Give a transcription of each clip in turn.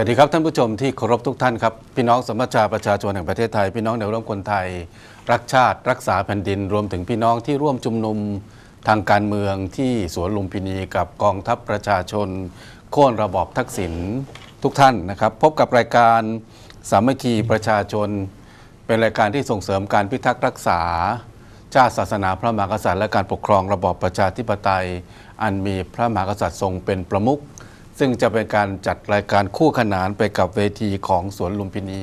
สวัสดีครับท่านผู้ชมที่เคารพทุกท่านครับ พี่น้องสมัชชาประชาชนแห่งประเทศไทย พี่น้องแนวร่วมคนไทย รักชาติรักษาแผ่นดิน รวมถึงพี่น้องที่ร่วมชุมนุมทางการเมืองที่สวนลุมพินีกับกองทัพประชาชน โค่นระบอบทักษิณทุกท่านนะครับ พบกับรายการสามัคคีประชาชน เป็นรายการที่ส่งเสริมการพิทักษ์รักษา ชาติศาสนาพระมหากษัตริย์และการปกครองระบอบประชาธิปไตย อันมีพระมหากษัตริย์ทรงเป็นประมุข ซึ่งจะเป็นการจัดรายการคู่ขนานไปกับเวทีของสวนลุมพินี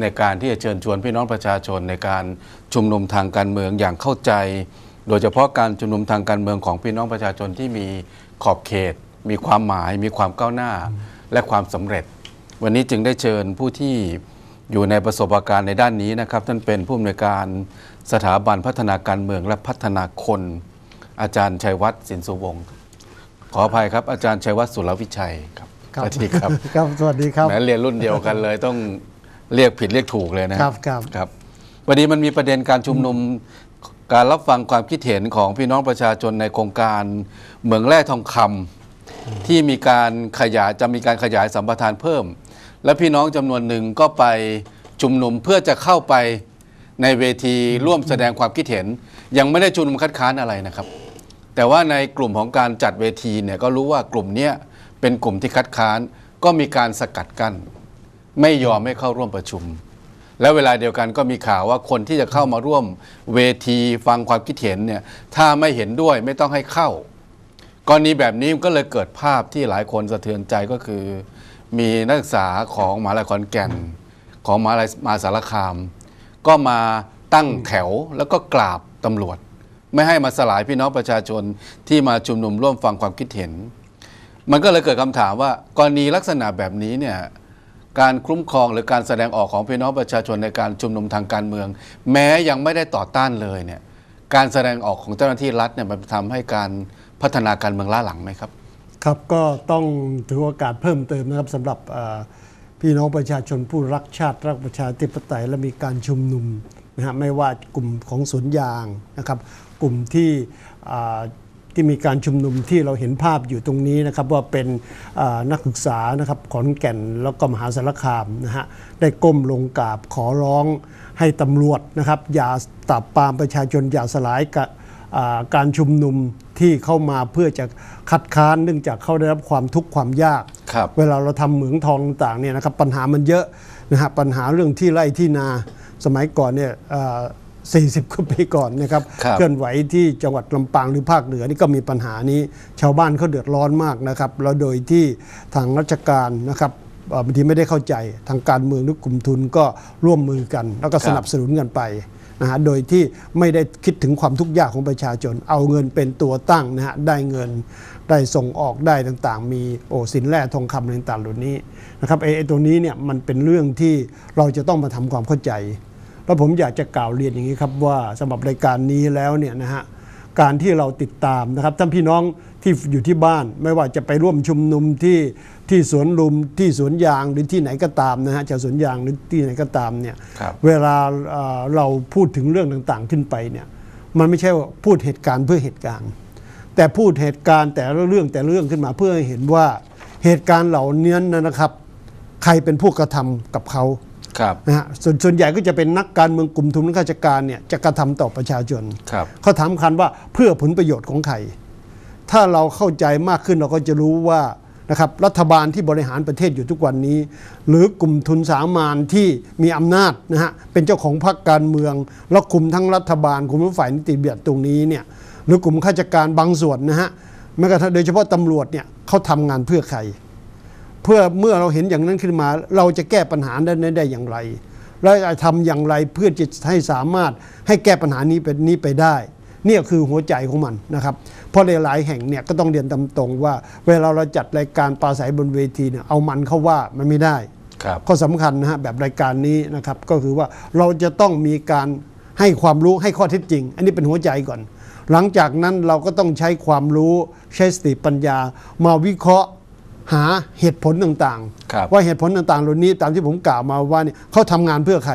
ในการที่จะเชิญชวนพี่น้องประชาชนในการชุมนุมทางการเมืองอย่างเข้าใจ โดยเฉพาะการชุมนุมทางการเมืองของพี่น้องประชาชนที่มีขอบเขต มีความหมาย มีความก้าวหน้าและความสำเร็จ วันนี้จึงได้เชิญผู้ที่อยู่ในประสบการณ์ในด้านนี้นะครับท่านเป็นผู้อำนวยการสถาบันพัฒนาการเมืองและพัฒนาคน อาจารย์ชัยวัฒน์สินสุวงศ์ ขออภัยครับอาจารย์ชัยวัฒน์สุรวิชัยครับสวัสดีครับครับสวัสดีครับแม้เรียนรุ่นเดียวกันเลยต้องเรียกผิดเรียกถูกเลยนะครับครับครับวันนี้มันมีประเด็นการชุมนุมการรับฟังความคิดเห็นของพี่น้องประชาชนในโครงการเหมืองแร่ทองคำที่มีการขยายจะมีการขยายสัมปทานเพิ่ม และพี่น้องจำนวนหนึ่งก็ไปชุมนุมเพื่อจะเข้าไปในเวทีร่วมแสดงความคิดเห็น ยังไม่ได้ชุมนุมคัดค้านอะไรนะครับ แต่ว่าในกลุ่มของการจัดเวทีเนี่ยก็รู้ว่ากลุ่มเนี้ยเป็นกลุ่มที่คัดค้าน ก็มีการสกัดกั้นไม่ยอมให้เข้าร่วมประชุม แล้วเวลาเดียวกันก็มีข่าวว่าคนที่จะเข้ามาร่วมเวทีฟังความคิดเห็นเนี่ยถ้าไม่เห็นด้วยไม่ต้องให้เข้ากรณีแบบนี้ก็เลยเกิดภาพที่หลายคนสะเทือนใจก็คือ มีนักศึกษาของมหาลัยขอนแก่น ของมหาลัยมาสารคาม ก็มาตั้งแถวแล้วก็กราบตำรวจ ไม่ให้มาสลายพี่น้องประชาชนที่มาชุมนุมร่วมฟังความคิดเห็น มันก็เลยเกิดคำถามว่ากรณีลักษณะแบบนี้เนี่ยการคุ้มครองหรือการแสดงออกของพี่น้องประชาชนในการชุมนุมทางการเมือง แม้ยังไม่ได้ต่อต้านเลยเนี่ยการแสดงออกของเจ้าหน้าที่รัฐเนี่ยมันทำให้การพัฒนาการเมืองล้าหลังไหมครับ ครับก็ต้องถือโอกาสเพิ่มเติมนะครับสำหรับพี่น้องประชาชนผู้รักชาติรักประชาธิปไตยและมีการชุมนุมนะฮะไม่ว่ากลุ่มของสวนยางนะครับ กลุ่มที่อ่าที่มีการชุมนุมที่เราเห็นภาพอยู่ตรงนี้นะครับว่าเป็นอ่านักศึกษานะครับขอนแก่นแล้วก็มหาสารคามนะฮะได้ก้มลงกราบขอร้องให้ตำรวจนะครับอย่าตับปรามประชาชนอย่าสลายกะอ่าการชุมนุมที่เข้ามาเพื่อจะคัดค้านเนื่องจากเขาได้รับความทุกข์ความยากครับเวลาเราทำเหมืองทองต่างๆเนี่ยนะครับปัญหามันเยอะนะฮะปัญหาเรื่องที่ไร่ที่นาสมัยก่อนเนี่ย สี่สิบกว่าปีก่อนนะครับครับเคลื่อนไหวที่จังหวัดลำปางหรือภาคเหนือนี่ก็มีปัญหานี้ ชาวบ้านเขาเดือดร้อนมากนะครับแล้วโดยที่ทางราชการนะครับเอ่อบางทีไม่ได้เข้าใจทางการเมืองหรือกลุ่มทุนก็ร่วมมือกัน แล้วก็สนับสนุนกันไปนะฮะโดยที่ไม่ได้คิดถึงความทุกข์ยากของประชาชน เอาเงินเป็นตัวตั้งนะฮะได้เงินได้ส่งออกได้ต่างๆ มีโอ้สินแร่ทองคำอะไรต่างๆเหล่านี้นะครับไอ้ไอ้ตรงนี้เนี่ยมันเป็นเรื่องที่เราจะต้องมาทำความเข้าใจ แล้วผมอยากจะกล่าวเรียนอย่างนี้ครับว่าสำหรับรายการนี้แล้วเนี่ยนะฮะการที่เราติดตามนะครับท่านพี่น้องที่อยู่ที่บ้าน ไม่ว่าจะไปร่วมชุมนุมที่ที่สวนลุมที่สวนยางหรือที่ไหนก็ตามนะฮะจากสวนยางหรือที่ไหนก็ตามเนี่ยครับเวลาเอ่อเราพูดถึงเรื่องต่างๆขึ้นไปเนี่ยมันไม่ใช่ว่าพูดเหตุการณ์เพื่อเหตุการณ์ แต่พูดเหตุการณ์แต่ละเรื่องแต่ละเรื่องขึ้นมาเพื่อให้เห็นว่าเหตุการณ์เหล่านี้นะครับ ใครเป็นผู้กระทำกับเขา ครับนะฮะส่วนส่วนใหญ่ก็จะเป็นนักการเมืองกลุ่มทุนข้าราชการเนี่ยจะกระทำต่อประชาชนครับเขาถามคันว่าเพื่อผลประโยชน์ของใคร ถ้าเราเข้าใจมากขึ้นเราก็จะรู้ว่านะครับรัฐบาลที่บริหารประเทศอยู่ทุกวันนี้ หรือกลุ่มทุนสามานที่มีอำนาจนะฮะเป็นเจ้าของพรรคการเมือง แล้วคุมทั้งรัฐบาลคุมทั้งฝ่ายนิติบัญญัติตรงนี้เนี่ยหรือกลุ่มข้าราชการบางส่วนนะฮะแม้กระทั่งโดยเฉพาะตำรวจเนี่ยเขาทำงานเพื่อใคร เพื่อเมื่อเราเห็นอย่างนั้นขึ้นมา เราจะแก้ปัญหาได้ได้อย่างไรและจะทำอย่างไรเพื่อจะให้สามารถให้แก้ปัญหานี้เป็นนี้ไปได้เนี่ยคือหัวใจของมันนะครับ เพราะหลายๆแห่งเนี่ยก็ต้องเรียนตามตรงว่า เวลาเราจัดรายการปราศัยบนเวทีเนี่ยเอามันเข้าว่ามันไม่ได้ครับข้อสำคัญนะฮะแบบรายการนี้นะครับก็คือว่าเราจะต้องมีการให้ความรู้ให้ข้อเท็จจริง อันนี้เป็นหัวใจก่อน หลังจากนั้นเราก็ต้องใช้ความรู้ใช้สติปัญญา มาวิเคราะห์ หาเหตุผลต่างครับว่าเหตุผลต่างๆเหล่านี้ตามที่ผมกล่าวมาว่าเนี่ยเขาทำงานเพื่อใคร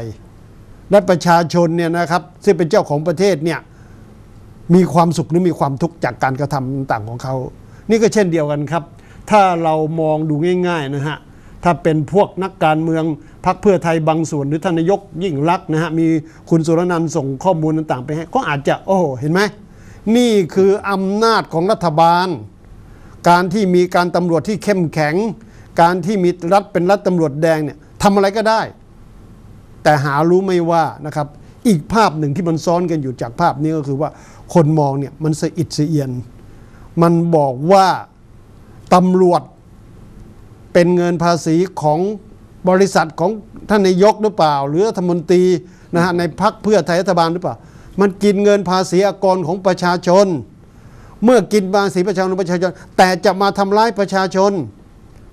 และประชาชนเนี่ยนะครับซึ่งเป็นเจ้าของประเทศเนี่ยมีความสุขหรือมีความทุกข์จากการกระทำต่างๆของเขา นี่ก็เช่นเดียวกันครับ ถ้าเรามองดูง่าย ๆนะฮะถ้าถ้าเป็นพวกนักการเมืองพรรคเพื่อไทยบางส่วนหรือท่านนายกยิ่งรักษณ์นะฮะมีคุณสุรนันท์ส่งข้อมูลต่างๆ ไปให้ก็อาจจะโอ้โหเห็นไหมนี่คืออำนาจของรัฐบาล การที่มีการตำรวจที่เข้มแข็ง การที่มีรัฐเป็นรัฐตำรวจแดงเนี่ยทำอะไรก็ได้ แต่หารู้ไม่ว่านะครับ อีกภาพหนึ่งที่มันซ้อนกันอยู่จากภาพนี้ก็คือว่าคนมองเนี่ยมันสะอิดสะเอียน มันบอกว่าตำรวจเป็นเงินภาษีของบริษัทของท่านนายกหรือเปล่า หรือรัฐมนตรีนะฮะในพักเพื่อไทยรัฐบาลหรือเปล่า มันกินเงินภาษีอากรของประชาชน เมื่อกินภาษีประชาชนประชาชน แต่จะมาทำร้ายประชาชน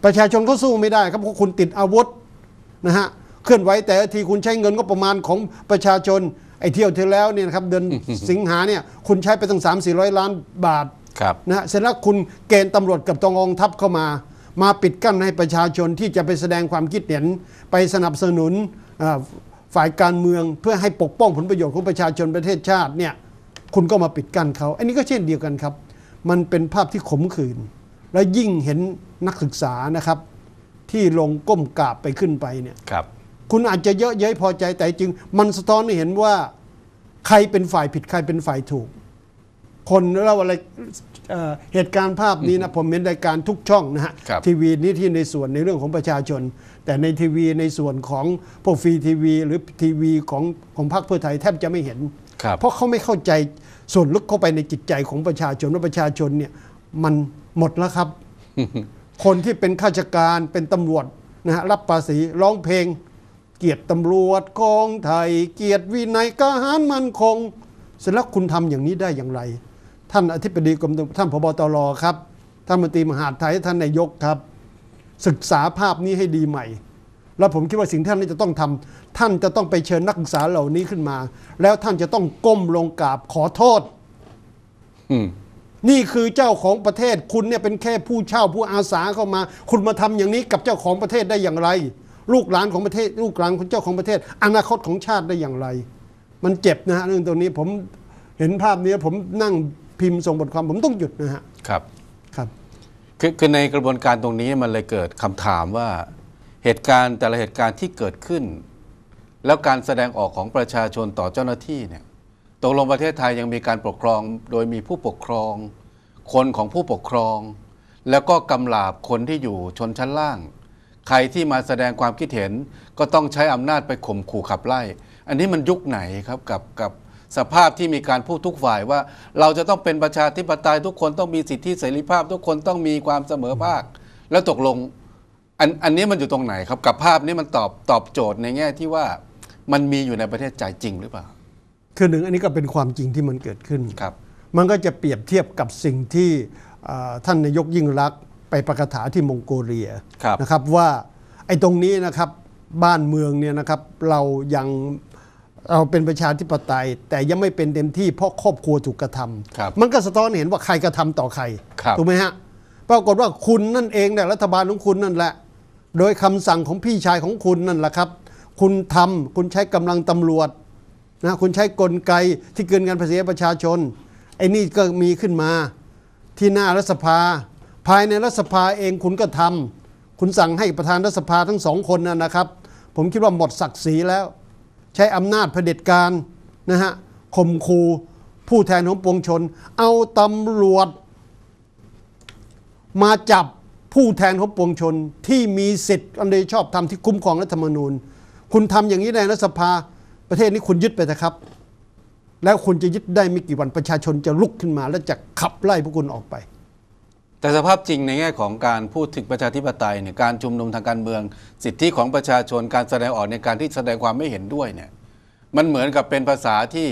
ประชาชนก็สู้ไม่ได้ครับเพราะคุณติดอาวุธนะฮะเคลื่อนไหวแต่ละทีคุณใช้เงินก็ประมาณของประชาชนไอ้เที่ยวที่แล้วเนี่ยนะครับเดือนสิงหาเนี่ยคุณใช้ไปตั้ง3 4 0 0 ล้านบาทครับนะฮะเสร็จแล้วคุณเกณฑ์ตำรวจกับตองกองทัพเข้ามา มาปิดกั้นให้ประชาชนที่จะไปแสดงความคิดเห็นไปสนับสนุนอ่าฝ่ายการเมืองเพื่อให้ปกป้องผลประโยชน์ของประชาชนประเทศชาติเนี่ย คุณก็มาปิดกั้นเขา อันนี้ก็เช่นเดียวกันครับ มันเป็นภาพที่ขมขื่น และยิ่งเห็นนักศึกษานะครับ ที่ลงก้มกราบไปขึ้นไปเนี่ยครับคุณอาจจะเยอะเย้ยพอใจแต่จริง มันสะท้อนให้เห็นว่าใครเป็นฝ่ายผิดใครเป็นฝ่ายถูก คนเล่าอะไรเอ่อเหตุการณ์ภาพนี้นะผมเห็นรายการทุกช่องนะฮะครับทีวีนี่ที่ในส่วนในเรื่องของประชาชน แต่ในทีวีในส่วนของพวกฟรีทีวี หรือทีวีของของพรรคเพื่อไทยแทบจะไม่เห็นครับเพราะเขาไม่เข้าใจ ส่วนลึกเข้าไปในจิตใจของประชาชนว่าประชาชนเนี่ยมันหมดแล้วครับ คนที่เป็นข้าราชการเป็นตำรวจนะฮะรับภาษีร้องเพลง เกียรติตำรวจของไทย เกียรติวินัยกหารมันคงเสร็จแล้วคุณทำอย่างนี้ได้อย่างไร ท่านอธิบดีกรมตำรวจท่านพบตรครับ ท่านมนตรีมหาดไทยท่านนายกครับ ศึกษาภาพนี้ให้ดีใหม่ แล้วผมคิดว่าสิ่งที่ท่านจะต้องทำท่านจะต้องไปเชิญนักศึกษาเหล่านี้ขึ้นมา แล้วท่านจะต้องก้มลงกราบขอโทษอืมนี่คือเจ้าของประเทศคุณเนี่ยเป็นแค่ผู้เช่าผู้อาสาเข้ามา คุณมาทำอย่างนี้กับเจ้าของประเทศได้อย่างไร ลูกหลานของประเทศ ลูกหลานของเจ้าของประเทศ อนาคตของชาติได้อย่างไร มันเจ็บนะฮะเรื่องตรงนี้ผมเห็นภาพนี้ผมนั่งพิมพ์ส่งบทความผมต้องหยุดนะฮะครับครับคือคือในกระบวนการตรงนี้มันเลยเกิดคำถามว่า เหตุการณ์แต่ละเหตุการณ์ที่เกิดขึ้น แล้วการแสดงออกของประชาชนต่อเจ้าหน้าที่เนี่ยตกลงประเทศไทยยังมีการปกครองโดยมีผู้ปกครอง คนของผู้ปกครอง แล้วก็กำลาบคนที่อยู่ชนชั้นล่าง ใครที่มาแสดงความคิดเห็นก็ต้องใช้อำนาจไปข่มขู่ขับไล่ อันนี้มันยุคไหนครับกับกับสภาพที่มีการพูดทุกฝ่ายว่า เราจะต้องเป็นประชาธิปไตยทุกคนต้องมีสิทธิเสรีภาพ ทุกคนต้องมีความเสมอภาค แล้วตกลง อันอันนี้มันอยู่ตรงไหนครับกับภาพนี้มันตอบตอบโจทย์ในแง่ที่ว่ามันมีอยู่ในประเทศใจจริงหรือเปล่า คือหนึ่งอันนี้ก็เป็นความจริงที่มันเกิดขึ้นครับ มันก็จะเปรียบเทียบกับสิ่งที่เอ่อท่านนายกยิ่งรักษณ์ไปประกาศที่มองโกเลียครับนะครับว่าไอ้ตรงนี้นะครับบ้านเมืองเนี่ยนะครับเรายังเราเป็นประชาธิปไตย แต่ยังไม่เป็นเต็มที่เพราะครอบครัวถูกกระทำครับมันก็สะท้อนให้เห็นว่าใครกระทำต่อใครครับถูกไหมฮะปรากฏว่าคุณนั่นเองเนี่ยรัฐบาลของคุณนั่นแหละ โดยคำสั่งของพี่ชายของคุณนั่นแหละครับ คุณทำคุณใช้กำลังตำรวจนะคุณใช้กลไกที่เกินการภาษีประชาชนไอ้นี่ก็มีขึ้นมาที่หน้ารัฐสภา ภายในรัฐสภาเองคุณก็ทำคุณสั่งให้ประธานรัฐสภาทั้งสองคนนะนนะครับ ผมคิดว่าหมดศักดิ์ศรีแล้ว ใช้อำนาจเผด็จการนะฮะข่มคูผู้แทนของปวงชน เอาตำรวจมาจับ ผู้แทนของปวงชนที่มีสิทธิ์อันใดชอบทำที่คุ้มครองรัฐธรรมนูญ คุณทำอย่างนี้ในรัฐสภาประเทศนี้คุณยึดไปนะครับ แล้วคุณจะยึดได้ไม่กี่วันประชาชนจะลุกขึ้นมาและจะขับไล่พวกคุณออกไป แต่สภาพจริงในแง่ของการพูดถึงประชาธิปไตยเนี่ยการชุมนุมทางการเมือง สิทธิของประชาชนการแสดงออกในการที่แสดงความไม่เห็นด้วยเนี่ยมันเหมือนกับเป็นภาษาที่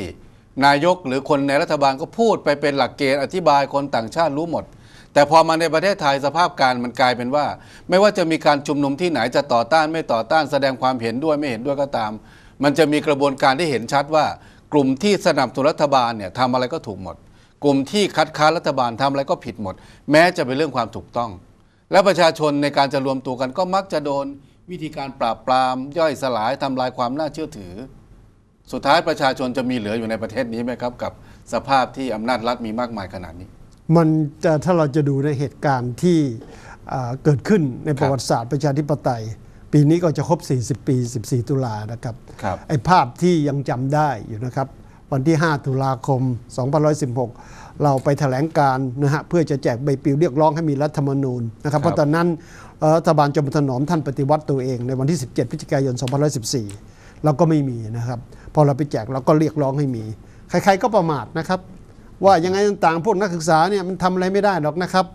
นายกหรือคนในรัฐบาลก็พูดไปเป็นหลักเกณฑ์อธิบายคนต่างชาติรู้หมด แต่พอมาในประเทศไทยสภาพการมันกลายเป็นว่า ไม่ว่าจะมีการชุมนุมที่ไหนจะต่อต้านไม่ต่อต้านแสดงความเห็นด้วยไม่เห็นด้วยก็ตาม มันจะมีกระบวนการที่เห็นชัดว่า กลุ่มที่สนับสนุนรัฐบาลเนี่ยทำอะไรก็ถูกหมด กลุ่มที่คัดค้านรัฐบาลทำอะไรก็ผิดหมด แม้จะเป็นเรื่องความถูกต้อง และประชาชนในการจะรวมตัวกันก็มักจะโดนวิธีการปราบปราม ย่อยสลายทำลายความน่าเชื่อถือ สุดท้ายประชาชนจะมีเหลืออยู่ในประเทศนี้ไหมครับ กับสภาพที่อำนาจรัฐมีมากมายขนาดนี้ มันจะถ้าเราจะดูในเหตุการณ์ที่อ่าเกิดขึ้นในประวัติศาสตร์ประชาธิปไตย ปีนี้ก็จะครบ 40 ปี 14 ตุลานะครับครับไอ้ภาพที่ยังจำได้อยู่นะครับ วันที่ 5 ตุลาคม 2516 เราไปแถลงการนะฮะเพื่อจะแจกใบปลิวเรียกร้องให้มีรัฐธรรมนูญนะครับเพราะตอนนั้นเอ่อรัฐบาลจอมพลถนอมท่านปฏิวัติตัวเองในวันที่ 17 พฤศจิกายน 2514 เราก็ไม่มีนะครับ พอเราไปแจกเราก็เรียกร้องให้มี ใครๆก็ประมาทนะครับ ว่ายังไงต่างๆพวกนักศึกษาเนี่ยมันทำอะไรไม่ได้หรอกนะครับ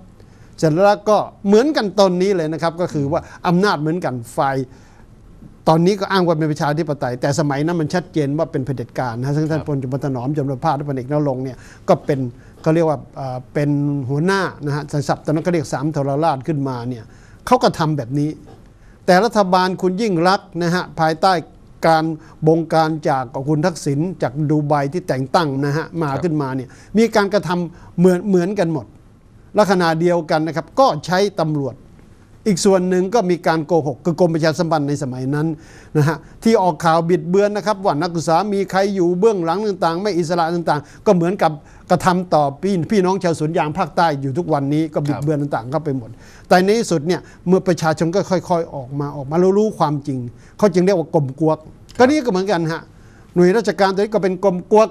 เสร็จแล้วก็เหมือนกันตอนนี้เลยนะครับ ก็คือว่าอำนาจเหมือนกันฝ่ายตอนนี้ก็อ้างว่าเป็นประชาธิปไตย แต่สมัยนั้นมันชัดเจนว่าเป็นเผด็จการนะซึ่งท่านพลจุลถนอมจำนวนภาคและพลเอกนรงค์เนี่ยก็เป็นเขาเรียกว่าเอ่อเป็นหัวหน้านะฮะศัพท์ตอนนั้นก็เรียกสามทรราชขึ้นมาเนี่ยเขาก็ทำแบบนี้ แต่รัฐบาลคุณยิ่งรักษณ์นะฮะภายใต้ การบงการจากคุณทักษิณจากดูไบที่แต่งตั้งนะฮะมาขึ้นมาเนี่ยมีการกระทำเหมือนเหมือนกันหมดลักษณะเดียวกันนะครับ ก็ใช้ตำรวจ อีกส่วนหนึ่งก็มีการโกหกคือกรมประชาสัมพันธ์ในสมัยนั้นนะฮะที่ออกข่าวบิดเบือนนะครับว่านักศึกษามีใครอยู่เบื้องหลังต่าง ๆ ไม่อิสระต่างๆ ก็เหมือนกับ กระทำต่อพี่พี่น้องชาวสวนยางภาคใต้อยู่ทุกวันนี้ก็บิดเบือนต่างๆเข้าไปหมด แต่ในที่สุดเนี่ยเมื่อประชาชนก็ค่อย ๆ ออกมาออกมาแล้วรู้ความจริง เขาจึงเรียกว่ากลมกวก ก็นี่ก็เหมือนกันฮะหน่วยราชการตัวนี้ก็เป็นกลมกวก